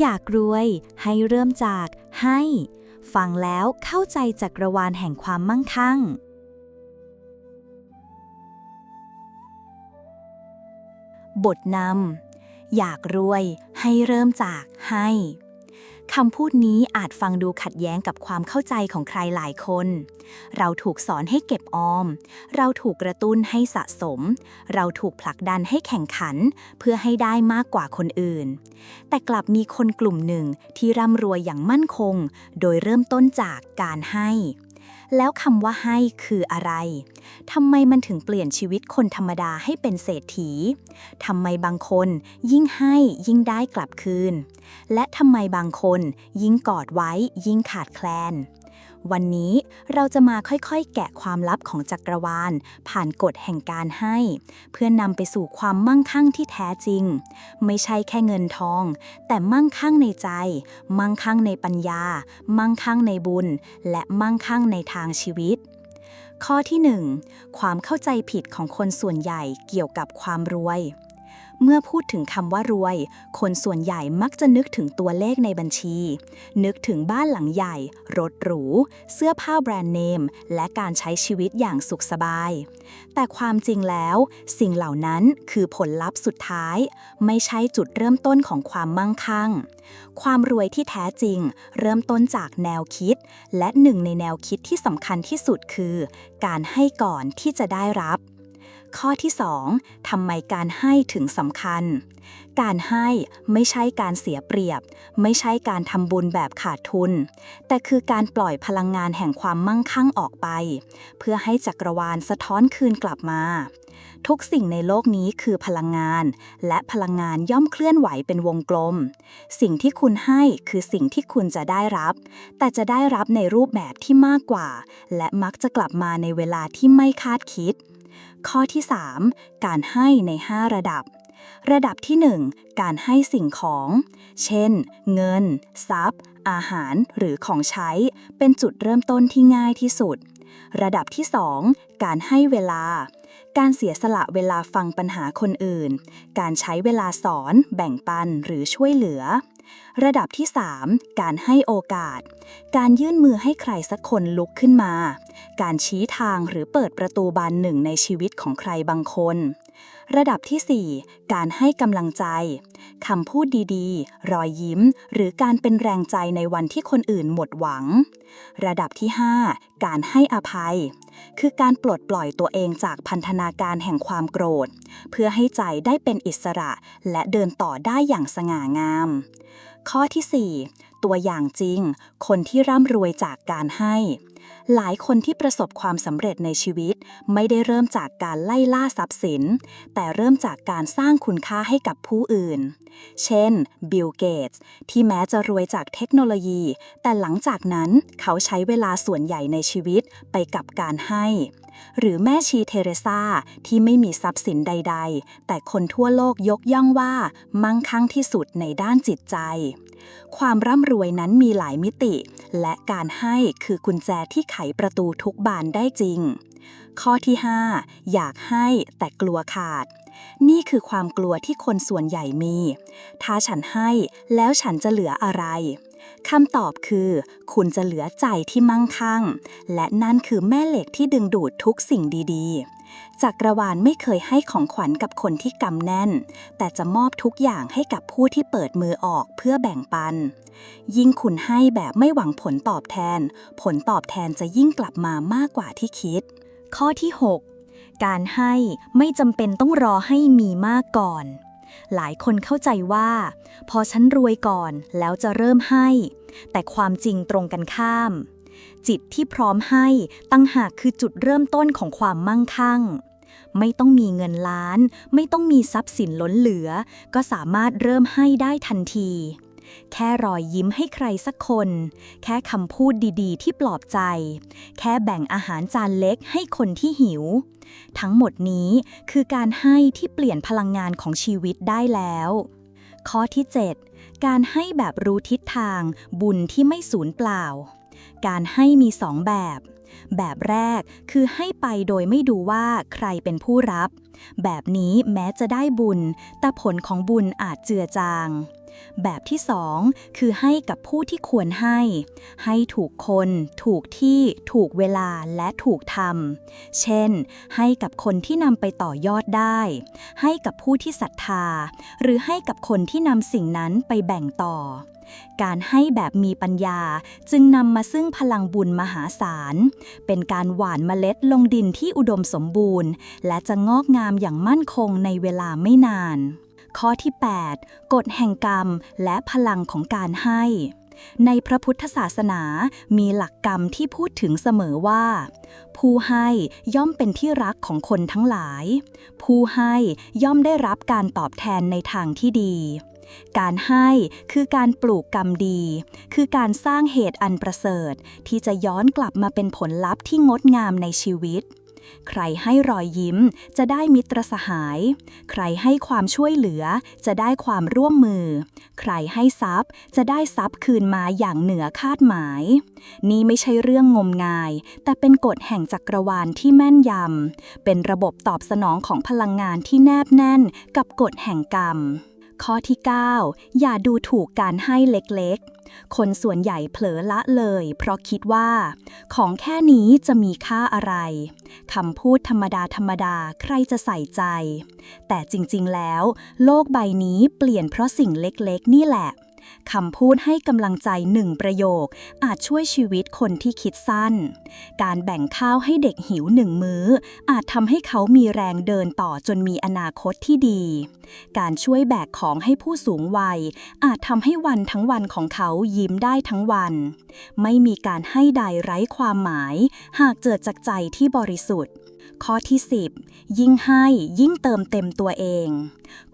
อยากรวย ให้เริ่มจากให้ ฟังแล้วเข้าใจจักรวาลแห่งความมั่งคั่ง บทนำอยากรวยให้เริ่มจากให้ คำพูดนี้อาจฟังดูขัดแย้งกับความเข้าใจของใครหลายคน เราถูกสอนให้เก็บออม เราถูกกระตุ้นให้สะสม เราถูกผลักดันให้แข่งขัน เพื่อให้ได้มากกว่าคนอื่น แต่กลับมีคนกลุ่มหนึ่งที่ร่ำรวยอย่างมั่นคง โดยเริ่มต้นจากการให้ แล้วคำว่าให้คืออะไรทำไมมันถึงเปลี่ยนชีวิตคนธรรมดาให้เป็นเศรษฐีทำไมบางคนยิ่งให้ยิ่งได้กลับคืน และทำไมบางคนยิ่งกอดไว้ยิ่งขาดแคลน วันนี้เราจะมาค่อยๆ แกะความลับของจักรวาล ผ่านกฎแห่งการให้ เพื่อนำไปสู่ความมั่งคั่งที่แท้จริง ไม่ใช่แค่เงินทอง แต่มั่งคั่งในใจ มั่งคั่งในปัญญา มั่งคั่งในบุญ และมั่งคั่งในทางชีวิตข้อที่ 1 ความเข้าใจผิดของคนส่วนใหญ่เกี่ยวกับความรวย เมื่อพูดถึงคำว่ารวย คนส่วนใหญ่มักจะนึกถึงตัวเลขในบัญชี นึกถึงบ้านหลังใหญ่ รถหรู เสื้อผ้าแบรนด์เนม และการใช้ชีวิตอย่างสุขสบาย แต่ความจริงแล้ว สิ่งเหล่านั้นคือผลลัพธ์สุดท้าย ไม่ใช่จุดเริ่มต้นของความมั่งคั่ง ความรวยที่แท้จริง เริ่มต้นจากแนวคิด และหนึ่งในแนวคิดที่สำคัญที่สุดคือ การให้ก่อนที่จะได้รับ ข้อที่ 2ทำไมการให้ถึงสำคัญ การให้ไม่ใช่การเสียเปรียบ ไม่ใช่การทำบุญแบบขาดทุน แต่คือการปล่อยพลังงานแห่งความมั่งคั่งออกไป เพื่อให้จักรวาลสะท้อนคืนกลับมาทุกสิ่งในโลกนี้คือพลังงาน และพลังงานย่อมเคลื่อนไหวเป็นวงกลม สิ่งที่คุณให้คือสิ่งที่คุณจะได้รับ แต่จะได้รับในรูปแบบที่มากกว่า และมักจะกลับมาในเวลาที่ไม่คาดคิด ข้อที่ 3 การให้ใน 5 ระดับ ระดับที่ 1 การให้สิ่งของ เช่น เงิน ทรัพย์ อาหาร หรือของใช้ เป็นจุดเริ่มต้นที่ง่ายที่สุด ระดับที่ 2 การให้เวลา การเสียสละเวลาฟังปัญหาคนอื่น การใช้เวลาสอน แบ่งปัน หรือช่วยเหลือ ระดับที่ 3 การให้โอกาส การยื่นมือให้ใครสักคนลุกขึ้นมา การชี้ทางหรือเปิดประตูบานหนึ่งในชีวิตของใครบางคน ระดับที่ 4 การให้กำลังใจคำพูดดีๆ รอยยิ้ม หรือการเป็นแรงใจในวันที่คนอื่นหมดหวัง ระดับที่ 5 การให้อภัย คือการปลดปล่อยตัวเองจากพันธนาการแห่งความโกรธ เพื่อให้ใจได้เป็นอิสระและเดินต่อได้อย่างสง่างาม ข้อที่ 4 ตัวอย่างจริง คนที่ร่ำรวยจากการให้ หลายคนที่ประสบความสำเร็จในชีวิต ไม่ได้เริ่มจากการไล่ล่าทรัพย์สิน แต่เริ่มจากการสร้างคุณค่าให้กับผู้อื่น เช่น บิลเกตส์ที่แม้จะรวยจากเทคโนโลยี แต่หลังจากนั้นเขาใช้เวลาส่วนใหญ่ในชีวิตไปกับการให้ หรือแม่ชีเทเรซาที่ไม่มีทรัพย์สินใด ๆ แต่คนทั่วโลกยกย่องว่ามั่งคั่งที่สุดในด้านจิตใจ ความร่ำรวยนั้นมีหลายมิติ และการให้คือกุญแจที่ไขประตูทุกบานได้จริง ข้อที่ 5 อยากให้แต่กลัวขาดนี่คือความกลัวที่คนส่วนใหญ่มี ถ้าฉันให้แล้วฉันจะเหลืออะไร คำตอบคือ คุณจะเหลือใจที่มั่งคั่ง และนั่นคือแม่เหล็กที่ดึงดูดทุกสิ่งดีๆ จักรวาลไม่เคยให้ของขวัญกับคนที่กำแน่น แต่จะมอบทุกอย่างให้กับผู้ที่เปิดมือออกเพื่อแบ่งปัน ยิ่งคุณให้แบบไม่หวังผลตอบแทน ผลตอบแทนจะยิ่งกลับมามากกว่าที่คิด ข้อที่ 6 การให้ไม่จำเป็นต้องรอให้มีมากก่อน หลายคนเข้าใจว่า พอฉันรวยก่อนแล้วจะเริ่มให้ แต่ความจริงตรงกันข้าม จิตที่พร้อมให้ตั้งหากคือจุดเริ่มต้นของความมั่งคั่ง ไม่ต้องมีเงินล้าน ไม่ต้องมีทรัพย์สินล้นเหลือ ก็สามารถเริ่มให้ได้ทันที แค่รอยยิ้มให้ใครสักคน แค่คำพูดดีๆ ที่ปลอบใจ แค่แบ่งอาหารจานเล็กให้คนที่หิว ทั้งหมดนี้คือการให้ที่เปลี่ยนพลังงานของชีวิตได้แล้ว ข้อที่ 7 การให้แบบรู้ทิศทาง บุญที่ไม่สูญเปล่า การให้มีสองแบบแบบแรกคือให้ไปโดยไม่ดูว่าใครเป็นผู้รับ แบบนี้แม้จะได้บุญ แต่ผลของบุญอาจเจือจาง แบบที่สองคือให้กับผู้ที่ควรให้ ให้ถูกคน ถูกที่ ถูกเวลาและถูกทำเช่น ให้กับคนที่นำไปต่อยอดได้ ให้กับผู้ที่ศรัทธา หรือให้กับคนที่นำสิ่งนั้นไปแบ่งต่อการให้แบบมีปัญญาจึงนำมาซึ่งพลังบุญมหาศาล เป็นการหว่านเมล็ดลงดินที่อุดมสมบูรณ์ และจะงอกงามอย่างมั่นคงในเวลาไม่นาน ข้อที่ 8 กฎแห่งกรรมและพลังของการให้ ในพระพุทธศาสนามีหลักกรรมที่พูดถึงเสมอว่า ผู้ให้ย่อมเป็นที่รักของคนทั้งหลาย ผู้ให้ย่อมได้รับการตอบแทนในทางที่ดีการให้คือการปลูกกรรมดี คือการสร้างเหตุอันประเสริฐ ที่จะย้อนกลับมาเป็นผลลัพธ์ที่งดงามในชีวิต ใครให้รอยยิ้มจะได้มิตรสหาย ใครให้ความช่วยเหลือจะได้ความร่วมมือ ใครให้ทรัพย์จะได้ทรัพย์คืนมาอย่างเหนือคาดหมาย นี่ไม่ใช่เรื่องงมงาย แต่เป็นกฎแห่งจักรวาลที่แม่นยำ เป็นระบบตอบสนองของพลังงานที่แนบแน่นกับกฎแห่งกรรม ข้อที่ 9 อย่าดูถูกการให้เล็กๆ คนส่วนใหญ่เผลอละเลย เพราะคิดว่า ของแค่นี้จะมีค่าอะไรคำพูดธรรมดาธรรมดาใครจะใส่ใจ แต่จริงๆแล้ว โลกใบนี้เปลี่ยนเพราะสิ่งเล็กๆ นี่แหละ คำพูดให้กำลังใจหนึ่งประโยค อาจช่วยชีวิตคนที่คิดสั้น การแบ่งข้าวให้เด็กหิวหนึ่งมื้อ อาจทำให้เขามีแรงเดินต่อจนมีอนาคตที่ดี การช่วยแบกของให้ผู้สูงวัย อาจทำให้วันทั้งวันของเขายิ้มได้ทั้งวัน ไม่มีการให้ใดไร้ความหมาย หากเกิดจากใจที่บริสุทธิ์ข้อที่ 10 ยิ่งให้ยิ่งเติมเต็มตัวเอง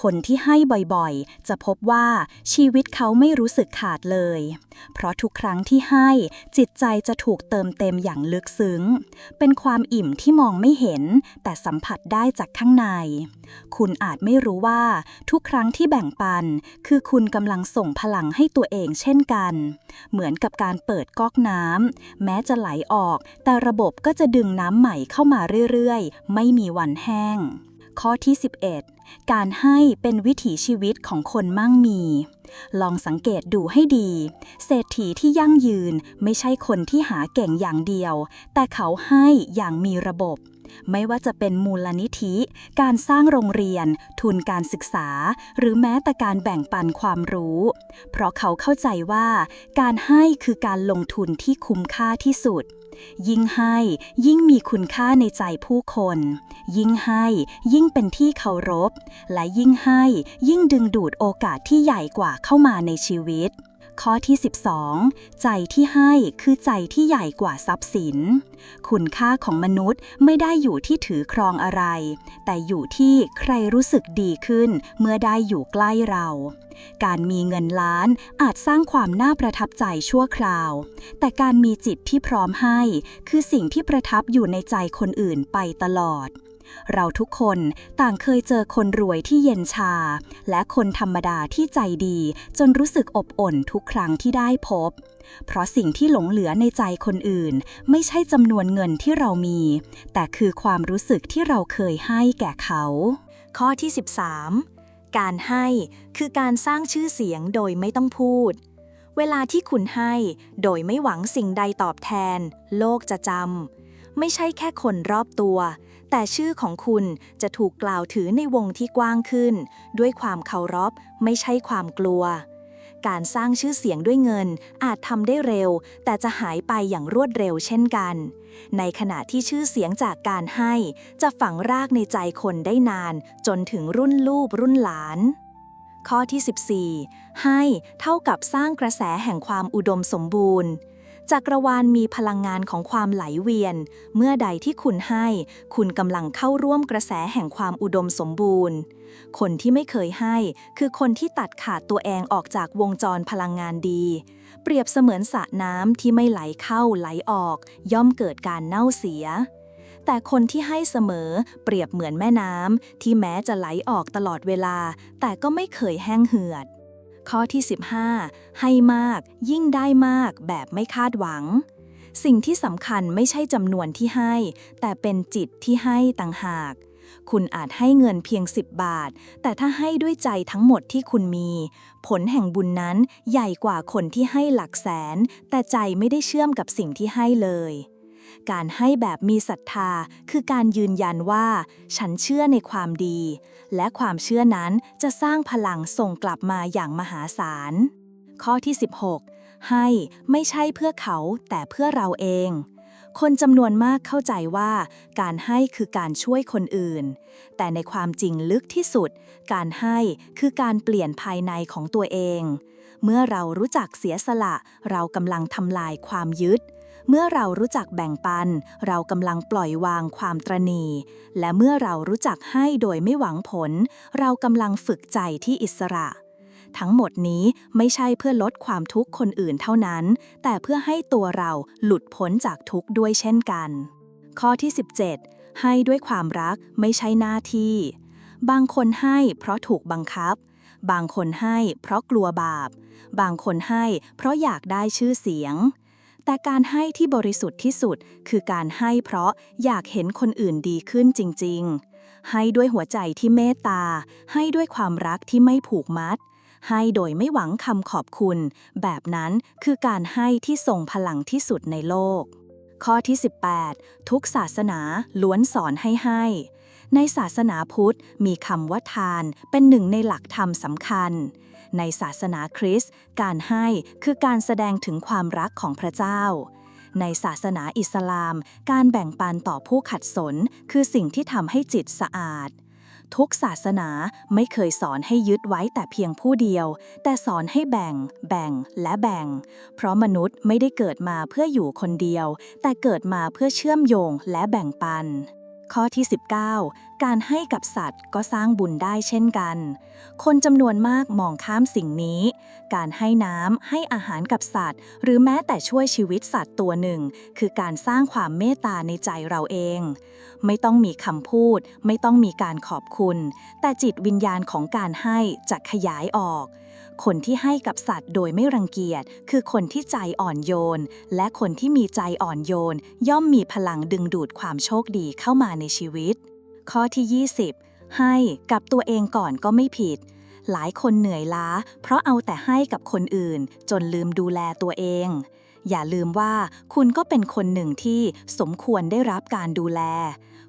คนที่ให้บ่อยๆ จะพบว่าชีวิตเขาไม่รู้สึกขาดเลย เพราะทุกครั้งที่ให้จิตใจจะถูกเติมเต็มอย่างลึกซึ้ง เป็นความอิ่มที่มองไม่เห็น แต่สัมผัสได้จากข้างใน คุณอาจไม่รู้ว่าทุกครั้งที่แบ่งปัน คือคุณกำลังส่งพลังให้ตัวเองเช่นกัน เหมือนกับการเปิดก๊อกน้ำแม้จะไหลออก แต่ระบบก็จะดึงน้ำใหม่เข้ามาเรื่อยๆ ไม่มีวันแห้ง ข้อที่ 11 การให้เป็นวิถีชีวิตของคนมั่งมี ลองสังเกตดูให้ดี เศรษฐีที่ยั่งยืนไม่ใช่คนที่หาเก่งอย่างเดียว แต่เขาให้อย่างมีระบบ ไม่ว่าจะเป็นมูลนิธิ การสร้างโรงเรียน ทุนการศึกษา หรือแม้แต่การแบ่งปันความรู้ เพราะเขาเข้าใจว่า การให้คือการลงทุนที่คุ้มค่าที่สุด ยิ่งให้ยิ่งมีคุณค่าในใจผู้คน ยิ่งให้ยิ่งเป็นที่เคารพ และยิ่งให้ยิ่งดึงดูดโอกาสที่ใหญ่กว่าเข้ามาในชีวิต ข้อที่ 12 ใจที่ให้คือใจที่ใหญ่กว่าทรัพย์สิน คุณค่าของมนุษย์ไม่ได้อยู่ที่ถือครองอะไร แต่อยู่ที่ใครรู้สึกดีขึ้นเมื่อได้อยู่ใกล้เรา การมีเงินล้านอาจสร้างความน่าประทับใจชั่วคราว แต่การมีจิตที่พร้อมให้ คือสิ่งที่ประทับอยู่ในใจคนอื่นไปตลอด เราทุกคนต่างเคยเจอคนรวยที่เย็นชา และคนธรรมดาที่ใจดี จนรู้สึกอบอุ่นทุกครั้งที่ได้พบ เพราะสิ่งที่หลงเหลือในใจคนอื่น ไม่ใช่จำนวนเงินที่เรามี แต่คือความรู้สึกที่เราเคยให้แก่เขา ข้อที่ 13 การให้คือการสร้างชื่อเสียงโดยไม่ต้องพูดเวลาที่คุณให้โดยไม่หวังสิ่งใดตอบแทน โลกจะจำ ไม่ใช่แค่คนรอบตัว แต่ชื่อของคุณจะถูกกล่าวถือในวงที่กว้างขึ้น ด้วยความเคารพไม่ใช่ความกลัว การสร้างชื่อเสียงด้วยเงินอาจทำได้เร็ว แต่จะหายไปอย่างรวดเร็วเช่นกัน ในขณะที่ชื่อเสียงจากการให้จะฝังรากในใจคนได้นาน จนถึงรุ่นลูกรุ่นหลานข้อที่ 14 ให้เท่ากับสร้างกระแสแห่งความอุดมสมบูรณ์ จักรวาลมีพลังงานของความไหลเวียน เมื่อใดที่คุณให้ คุณกำลังเข้าร่วมกระแสแห่งความอุดมสมบูรณ์ คนที่ไม่เคยให้ คือคนที่ตัดขาดตัวเองออกจากวงจรพลังงานดี เปรียบเสมือนสระน้ำที่ไม่ไหลเข้าไหลออก ย่อมเกิดการเน่าเสียแต่คนที่ให้เสมอเปรียบเหมือนแม่น้ำที่แม้จะไหลออกตลอดเวลา แต่ก็ไม่เคยแห้งเหือด ข้อที่ 15 ให้มาก ยิ่งได้มาก แบบไม่คาดหวัง สิ่งที่สำคัญไม่ใช่จำนวนที่ให้ แต่เป็นจิตที่ให้ต่างหาก คุณอาจให้เงินเพียง 10 บาท แต่ถ้าให้ด้วยใจทั้งหมดที่คุณมี ผลแห่งบุญนั้นใหญ่กว่าคนที่ให้หลักแสน แต่ใจไม่ได้เชื่อมกับสิ่งที่ให้เลย การให้แบบมีศรัทธาคือการยืนยันว่า ฉันเชื่อในความดี และความเชื่อนั้นจะสร้างพลังส่งกลับมาอย่างมหาศาล ข้อที่ 16 ให้ไม่ใช่เพื่อเขาแต่เพื่อเราเอง คนจำนวนมากเข้าใจว่า การให้คือการช่วยคนอื่น แต่ในความจริงลึกที่สุด การให้คือการเปลี่ยนภายในของตัวเองเมื่อเรารู้จักเสียสละ เรากำลังทำลายความยึด เมื่อเรารู้จักแบ่งปัน เรากำลังปล่อยวางความตรณี และเมื่อเรารู้จักให้โดยไม่หวังผล เรากำลังฝึกใจที่อิสระ ทั้งหมดนี้ไม่ใช่เพื่อลดความทุกข์คนอื่นเท่านั้น แต่เพื่อให้ตัวเราหลุดพ้นจากทุกข์ด้วยเช่นกัน ข้อที่ 17 ให้ด้วยความรักไม่ใช่หน้าที่ บางคนให้เพราะถูกบังคับ บางคนให้เพราะกลัวบาป บางคนให้เพราะอยากได้ชื่อเสียง แต่การให้ที่บริสุทธิ์ที่สุด คือการให้เพราะอยากเห็นคนอื่นดีขึ้นจริง ๆ ให้ด้วยหัวใจที่เมตตา ให้ด้วยความรักที่ไม่ผูกมัด ให้โดยไม่หวังคำขอบคุณ แบบนั้นคือการให้ที่ทรงพลังที่สุดในโลก ข้อที่ 18 ทุกศาสนาล้วนสอนให้ให้ในศาสนาพุทธมีคำว่าทานเป็นหนึ่งในหลักธรรมสำคัญ ในศาสนาคริสต์การให้คือการแสดงถึงความรักของพระเจ้า ในศาสนาอิสลาม การแบ่งปันต่อผู้ขัดสน คือสิ่งที่ทำให้จิตสะอาด ทุกศาสนาไม่เคยสอนให้ยึดไว้แต่เพียงผู้เดียว แต่สอนให้แบ่ง แบ่งและแบ่ง เพราะมนุษย์ไม่ได้เกิดมาเพื่ออยู่คนเดียว แต่เกิดมาเพื่อเชื่อมโยงและแบ่งปัน ข้อที่ 19 การให้กับสัตว์ก็สร้างบุญได้เช่นกัน คนจำนวนมากมองข้ามสิ่งนี้ การให้น้ำให้อาหารกับสัตว์ หรือแม้แต่ช่วยชีวิตสัตว์ตัวหนึ่ง คือการสร้างความเมตตาในใจเราเอง ไม่ต้องมีคำพูด ไม่ต้องมีการขอบคุณ แต่จิตวิญญาณของการให้จะขยายออก คนที่ให้กับสัตว์โดยไม่รังเกียจ คือคนที่ใจอ่อนโยน และคนที่มีใจอ่อนโยน ย่อมมีพลังดึงดูดความโชคดีเข้ามาในชีวิต ข้อที่ 20 ให้กับตัวเองก่อนก็ไม่ผิด หลายคนเหนื่อยล้า เพราะเอาแต่ให้กับคนอื่น จนลืมดูแลตัวเอง อย่าลืมว่าคุณก็เป็นคนหนึ่งที่สมควรได้รับการดูแล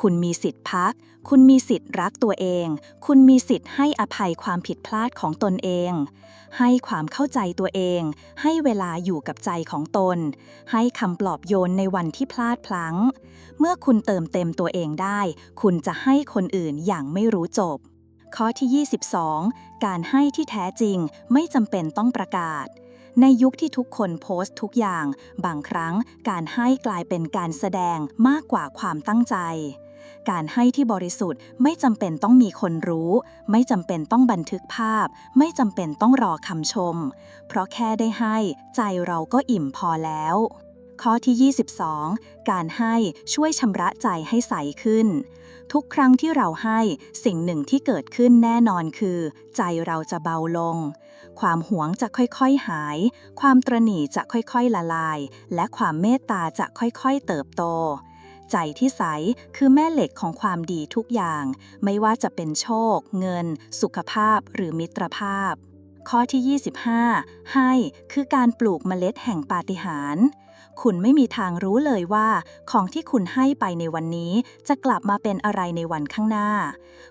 คุณมีสิทธิ์พัก คุณมีสิทธิ์รักตัวเอง คุณมีสิทธิ์ให้อภัยความผิดพลาดของตนเอง ให้ความเข้าใจตัวเอง ให้เวลาอยู่กับใจของตน ให้คำปลอบโยนในวันที่พลาดพลั้ง เมื่อคุณเติมเต็มตัวเองได้ คุณจะให้คนอื่นอย่างไม่รู้จบ ข้อที่ 22 การให้ที่แท้จริงไม่จำเป็นต้องประกาศในยุคที่ทุกคนโพสต์ทุกอย่าง บางครั้งการให้กลายเป็นการแสดงมากกว่าความตั้งใจ การให้ที่บริสุทธิ์ไม่จำเป็นต้องมีคนรู้ ไม่จำเป็นต้องบันทึกภาพ ไม่จำเป็นต้องรอคำชม เพราะแค่ได้ให้ ใจเราก็อิ่มพอแล้ว ข้อที่ 22 การให้ช่วยชำระใจให้ใสขึ้น ทุกครั้งที่เราให้สิ่งหนึ่งที่เกิดขึ้นแน่นอนคือ ใจเราจะเบาลง ความหวงจะค่อยๆหาย ความตรณีจะค่อยๆละลาย และความเมตตาจะค่อยๆเติบโต ใจที่ใสคือแม่เหล็กของความดีทุกอย่าง ไม่ว่าจะเป็นโชค เงิน สุขภาพหรือมิตรภาพ ข้อที่ 25 ให้คือการปลูกเมล็ดแห่งปาฏิหาริย์ คุณไม่มีทางรู้เลยว่า ของที่คุณให้ไปในวันนี้จะกลับมาเป็นอะไรในวันข้างหน้า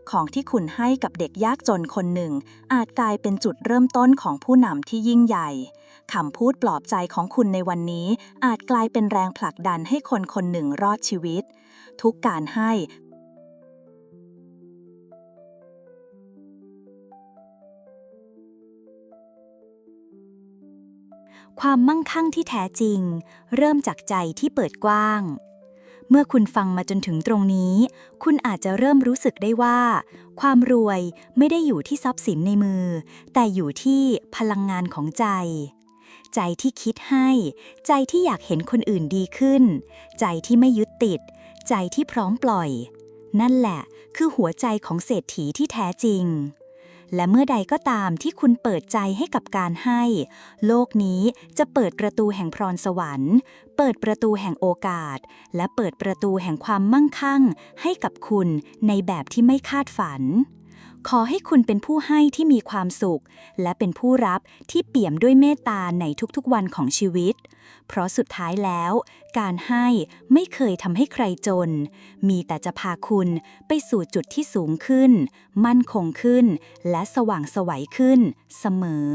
ของที่คุณให้กับเด็กยากจนคนหนึ่ง อาจกลายเป็นจุดเริ่มต้นของผู้นำที่ยิ่งใหญ่คำพูดปลอบใจของคุณในวันนี้ อาจกลายเป็นแรงผลักดันให้คนคนหนึ่งรอดชีวิต ทุกการให้ ความมั่งคั่งที่แท้จริง เริ่มจากใจที่เปิดกว้าง เมื่อคุณฟังมาจนถึงตรงนี้ คุณอาจจะเริ่มรู้สึกได้ว่า ความรวยไม่ได้อยู่ที่ทรัพย์สินในมือ แต่อยู่ที่พลังงานของใจ ใจที่คิดให้ ใจที่อยากเห็นคนอื่นดีขึ้น ใจที่ไม่ยึดติด ใจที่พร้อมปล่อย นั่นแหละ คือหัวใจของเศรษฐีที่แท้จริง และเมื่อใดก็ตามที่คุณเปิดใจให้กับการให้ โลกนี้จะเปิดประตูแห่งพรสวรรค์ เปิดประตูแห่งโอกาส และเปิดประตูแห่งความมั่งคั่ง ให้กับคุณในแบบที่ไม่คาดฝัน ขอให้คุณเป็นผู้ให้ที่มีความสุข และเป็นผู้รับที่เปี่ยมด้วยเมตตาในทุกๆวันของชีวิต เพราะสุดท้ายแล้ว การให้ไม่เคยทำให้ใครจน มีแต่จะพาคุณไปสู่จุดที่สูงขึ้น มั่นคงขึ้น และสว่างไสวัยขึ้น เสมอ